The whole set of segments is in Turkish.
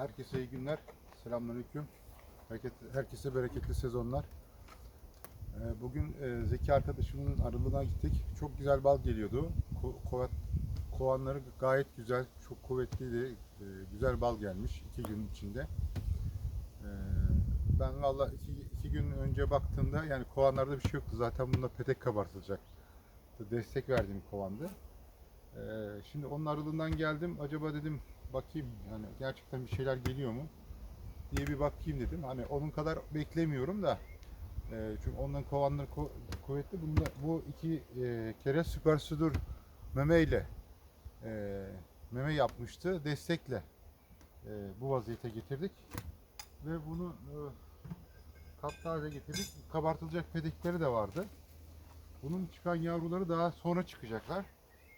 Herkese iyi günler. Selamünaleyküm. Herkese, bereketli sezonlar. Ee, Bugün e, Zeki arkadaşımın arılığına gittik. Çok güzel bal geliyordu. Ko- kova- kovanları gayet güzel, çok kuvvetliydi. Ee, Güzel bal gelmiş iki gün içinde. Ee, Ben valla iki, iki gün önce baktığımda yani kovanlarda bir şey yoktu. Zaten bunda petek kabartılacak. Destek verdiğim kovandı. Şimdi onun aralığından geldim. Acaba dedim bakayım yani gerçekten bir şeyler geliyor mu diye bir bakayım dedim. Hani onun kadar beklemiyorum da e, çünkü onların kovanları ku- kuvvetli. Bunda bu iki e, kere süper sudur memeyle e, meme yapmıştı. Destekle e, bu vaziyete getirdik ve bunu e, kaptaze getirdik. Kabartılacak pedikleri de vardı. Bunun çıkan yavruları daha sonra çıkacaklar.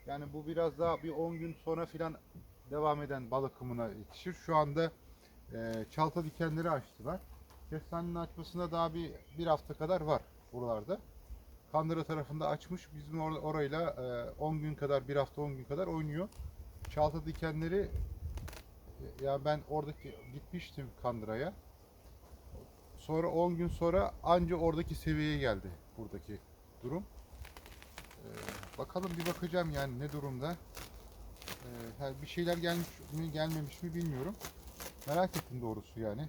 Yani bu biraz daha bir 10 gün sonra filan devam eden bal akımına yetişir. Şu anda e, çalta dikenleri açtılar. Kestanenin açmasına daha bir, bir hafta kadar var buralarda. Kandıra tarafında açmış. Bizim or- orayla e, 10 gün kadar, bir hafta 10 gün kadar oynuyor. Çalta dikenleri e, ya ben oradaki gitmiştim Kandıra'ya. Sonra 10 gün sonra anca oradaki seviyeye geldi buradaki durum. Ee, bakalım bir bakacağım yani ne durumda. Ee, bir şeyler gelmiş mi gelmemiş mi bilmiyorum. Merak ettim doğrusu yani.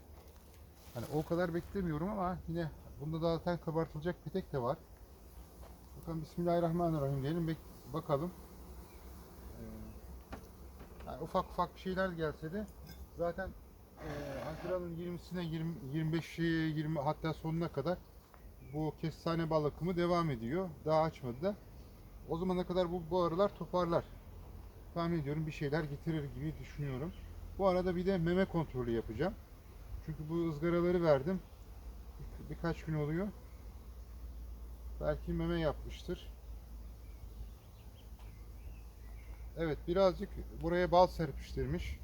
Hani o kadar beklemiyorum ama yine bunda da zaten kabartılacak petek de var. Bakalım Bismillahirrahmanirrahim diyelim bek- bakalım. Ee, yani ufak ufak bir şeyler gelse de zaten e, Haziran'ın 20'sine 20, 25'i 20 hatta sonuna kadar bu kestane bal akımı devam ediyor. Daha açmadı da. O zamana kadar bu, bu aralar toparlar. Tahmin ediyorum bir şeyler getirir gibi düşünüyorum. Bu arada bir de meme kontrolü yapacağım. Çünkü bu ızgaraları verdim. Bir- birkaç gün oluyor. Belki meme yapmıştır. Evet birazcık buraya bal serpiştirmiş.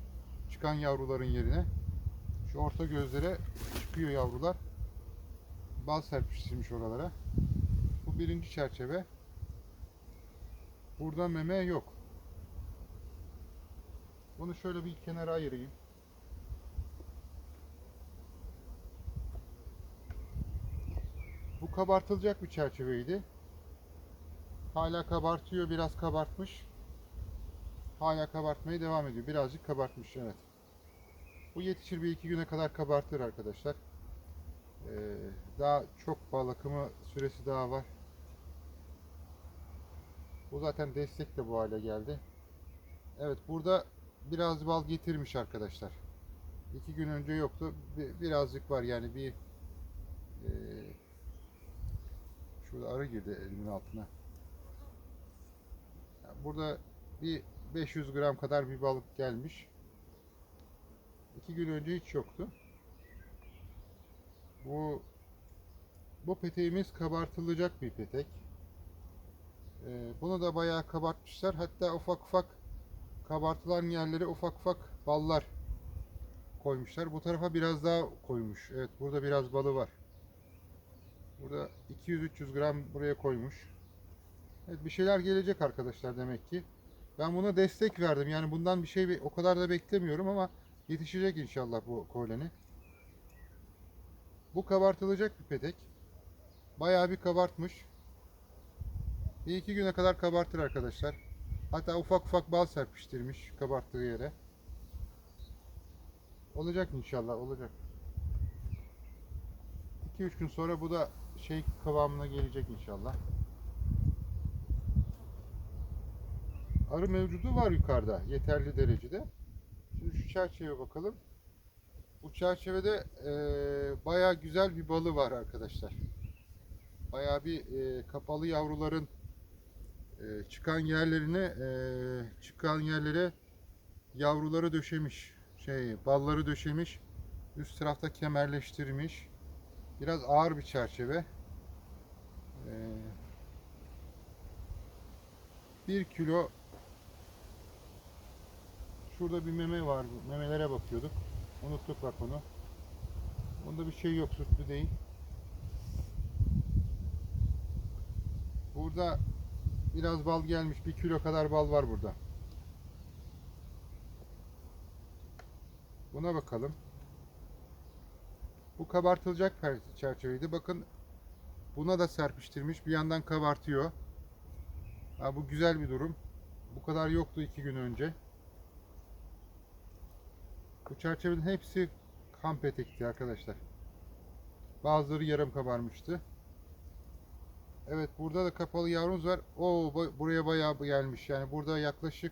Çıkan yavruların yerine. Şu orta gözlere çıkıyor yavrular. Bal serpiştirmiş oralara. Bu birinci çerçeve. Burada meme yok. Bunu şöyle bir kenara ayırayım. Bu kabartılacak bir çerçeveydi. Hala kabartıyor, biraz kabartmış. Hala kabartmaya devam ediyor. Birazcık kabartmış, evet. Bu yetişir bir iki güne kadar kabartır arkadaşlar. Ee, daha çok bal akımı süresi daha var. Bu zaten destek de bu hale geldi. Evet burada biraz bal getirmiş arkadaşlar. İki gün önce yoktu. Bir- birazcık var yani bir e, şurada arı girdi elimin altına. Yani burada bir 500 gram kadar bir balık gelmiş. İki gün önce hiç yoktu. Bu bu peteğimiz kabartılacak bir petek. Ee, bunu da bayağı kabartmışlar. Hatta ufak ufak kabartılan yerlere ufak ufak ballar koymuşlar. Bu tarafa biraz daha koymuş. Evet burada biraz balı var. Burada 200-300 gram buraya koymuş. Evet bir şeyler gelecek arkadaşlar demek ki. Ben buna destek verdim. Yani bundan bir şey o kadar da beklemiyorum ama yetişecek inşallah bu koloni. Bu kabartılacak bir petek. Bayağı bir kabartmış. Bir iki güne kadar kabartır arkadaşlar. Hatta ufak ufak bal serpiştirmiş kabarttığı yere. Olacak inşallah olacak. 2-3 gün sonra bu da şey kıvamına gelecek inşallah. Arı mevcudu var yukarıda yeterli derecede. Şimdi şu çerçeve bakalım. Bu çerçevede eee bayağı güzel bir balı var arkadaşlar. Bayağı bir eee, kapalı yavruların eee, çıkan yerlerine eee, çıkan yerlere yavruları döşemiş. Şey balları döşemiş. Üst tarafta kemerleştirmiş. Biraz ağır bir çerçeve. Eee 1 kilo Şurada bir meme var. Memelere bakıyorduk. Unuttuk bak onu. Bunda bir şey yok. Sütlü değil. Burada biraz bal gelmiş. Bir kilo kadar bal var burada. Buna bakalım. Bu kabartılacak çerçeveydi. Bakın buna da serpiştirmiş. Bir yandan kabartıyor. Ha, bu güzel bir durum. Bu kadar yoktu iki gün önce. Bu çerçevenin hepsi kan petekti arkadaşlar. Bazıları yarım kabarmıştı. Evet burada da kapalı yavrumuz var. O buraya bayağı gelmiş. Yani burada yaklaşık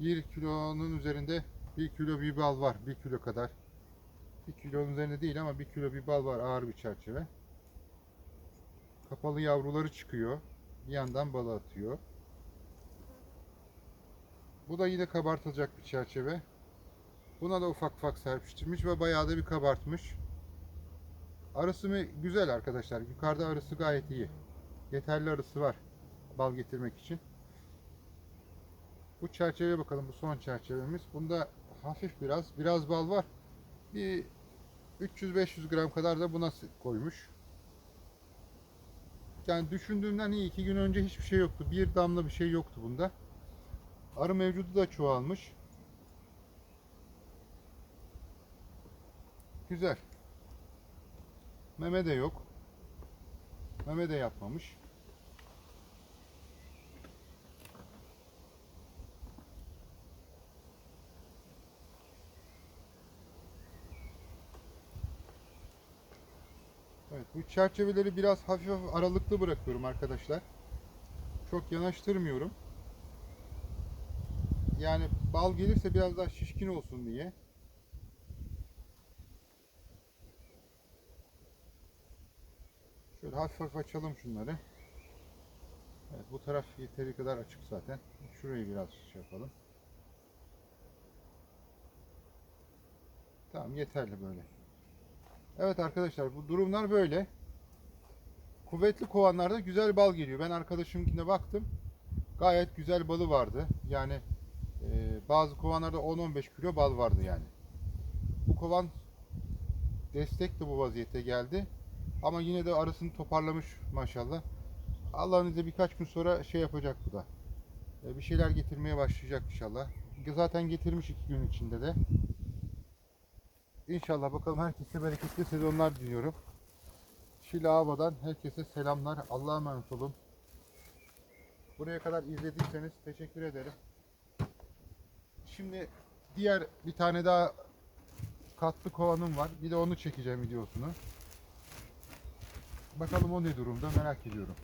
1 kilonun üzerinde 1 kilo bir bal var. 1 kilo kadar. 1 kilonun üzerinde değil ama 1 kilo bir bal var. Ağır bir çerçeve. Kapalı yavruları çıkıyor. Bir yandan balı atıyor. Bu da yine kabartılacak bir çerçeve. Buna da ufak ufak serpiştirmiş ve bayağı da bir kabartmış. Arısı mı güzel arkadaşlar. Yukarıda arısı gayet iyi. Yeterli arısı var bal getirmek için. Bu çerçeveye bakalım. Bu son çerçevemiz. Bunda hafif biraz biraz bal var. Bir 300-500 gram kadar da buna koymuş. Yani düşündüğümden iyi. iki gün önce hiçbir şey yoktu. Bir damla bir şey yoktu bunda. Arı mevcudu da çoğalmış. Güzel. Meme de yok. Meme de yapmamış. Evet, bu çerçeveleri biraz hafif hafif aralıklı bırakıyorum arkadaşlar. Çok yanaştırmıyorum. Yani bal gelirse biraz daha şişkin olsun diye. Şöyle hafif hafif açalım şunları. Evet, bu taraf yeteri kadar açık zaten. Şurayı biraz şey yapalım. Tamam yeterli böyle. Evet arkadaşlar bu durumlar böyle. Kuvvetli kovanlarda güzel bal geliyor. Ben arkadaşımkine baktım. Gayet güzel balı vardı. Yani e, bazı kovanlarda 10-15 kilo bal vardı yani. Bu kovan destek de bu vaziyette geldi. Ama yine de arasını toparlamış maşallah. Allah'ın izniyle birkaç gün sonra şey yapacak bu da. E, bir şeyler getirmeye başlayacak inşallah. Zaten getirmiş iki gün içinde de. İnşallah bakalım herkese bereketli sezonlar diliyorum. Şile Hava'dan herkese selamlar. Allah'a emanet olun. Buraya kadar izlediyseniz teşekkür ederim. Şimdi diğer bir tane daha katlı kovanım var. Bir de onu çekeceğim videosunu. Bakalım o ne durumda merak ediyorum.